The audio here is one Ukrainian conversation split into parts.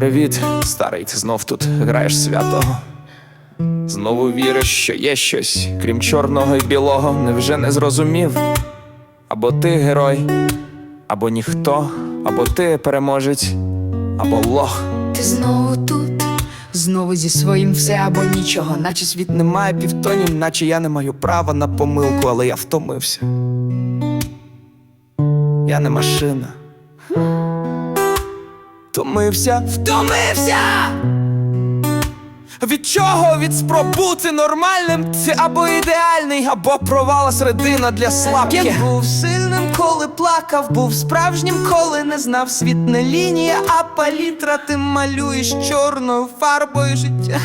привіт, старий, ти знов тут граєш святого. Знову віриш, що є щось, крім чорного і білого, невже не зрозумів? Або ти герой, або ніхто, або ти переможець, або лох. Ти знову тут, знову зі своїм все або нічого, наче світ не Немає півтонів, наче я не маю права на помилку, але я втомився. Я не машина. Втомився, втомився! Від чого? Від спроб бути нормальним? Це або ідеальний, або провала середина для слабких. Я був сильним, коли плакав, був справжнім, коли не знав світ не лінія, а палітра ти малюєш чорною фарбою життя.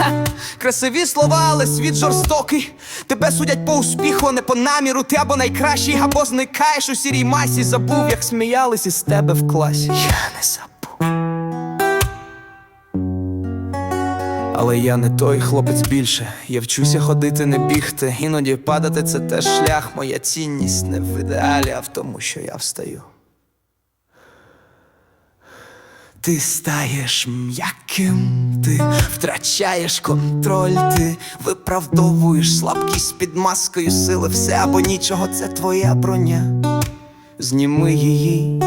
Красиві слова, але світ жорстокий. Тебе судять по успіху, а не по наміру. Ти або найкращий, або зникаєш у сірій масі. Забув, як сміялись із тебе в класі. Я не забув. Але я не той хлопець більше. Я вчуся ходити, не бігти. Іноді падати це теж шлях. Моя цінність не в ідеалі, а в тому, що я встаю. Ти стаєш м'яким, ти втрачаєш контроль, ти виправдовуєш слабкість під маскою сили, все або нічого, це твоя броня. Зніми її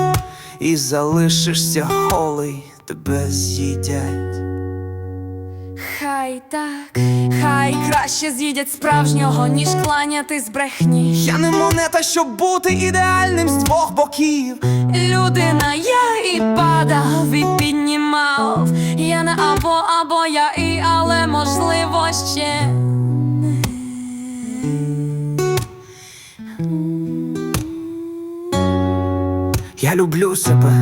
і залишишся голий, тебе з'їдять. Хай так, хай краще з'їдять справжнього, ніж кланяти з брехні. Я не монета, щоб бути ідеальним з двох боків. Людина, я і падав, і піднімав. Я люблю себе.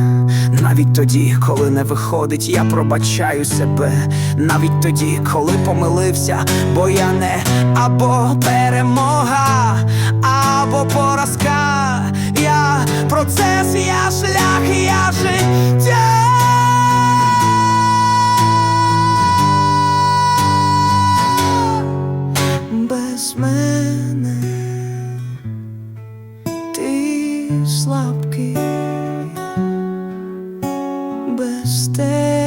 Навіть тоді, коли не виходить, я пробачаю себе, навіть тоді, коли помилився, бо я не або перемога, best day.